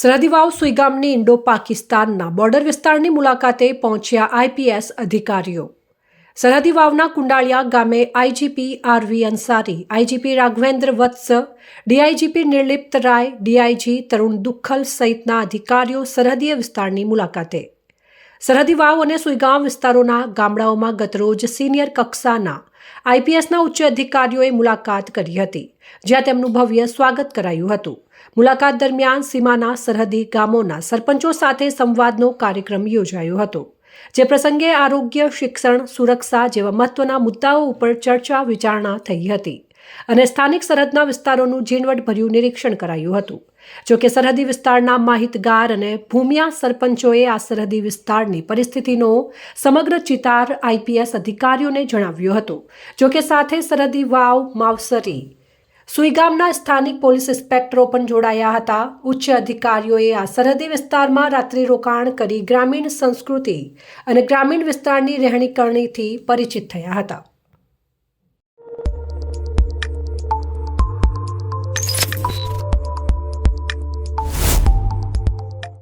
સરહદી વાવ સુઈગામની ઇન્ડો પાકિસ્તાનના બોર્ડર વિસ્તારની મુલાકાતે પહોંચ્યા આઈપીએસ અધિકારીઓ. સરહદી વાવના કુંડાળિયા ગામે IGP RV Ansari, IGP Raghavendra Vats, DIGP Nirlipt Rai, DIG Tarun Duggal સહિતના અધિકારીઓ સરહદીય વિસ્તારની મુલાકાતે સરહદી વાવ અને સુઈગામ વિસ્તારોના ગામડાઓમાં ગતરોજ સિનિયર કક્ષાના આઈપીએસના ઉચ્ચ અધિકારીઓએ મુલાકાત કરી હતી, જ્યાં તેમનું ભવ્ય સ્વાગત કરાયું હતું. મુલાકાત દરમિયાન સીમાના સરહદી ગામોના સરપંચો સાથે સંવાદનો કાર્યક્રમ યોજાયો હતો, જે પ્રસંગે આરોગ્ય, શિક્ષણ, સુરક્ષા જેવા મહત્વના મુદ્દાઓ ઉપર ચર્ચા વિચારણા થઈ હતી. અને સ્થાનિક સરહદના વિસ્તારોનું ઝીણવટભર્યું નિરીક્ષણ કરાયું હતું. જોકે સરહદી વિસ્તારના માહિતગાર અને ભૂમિયા સરપંચોએ આ સરહદી વિસ્તારની પરિસ્થિતિનો સમગ્ર ચિતાર આઈપીએસ અધિકારીઓને જણાવ્યો હતો. જોકે સાથે સરહદી વાવ, માવસરી સુઈગામના સ્થાનિક પોલીસ ઇન્સ્પેક્ટરો પણ જોડાયા હતા. ઉચ્ચ અધિકારીઓએ આ સરહદી વિસ્તારમાં રાત્રિ રોકાણ કરી ગ્રામીણ સંસ્કૃતિ અને ગ્રામીણ વિસ્તારની રહેણીકરણીથી પરિચિત થયા હતા.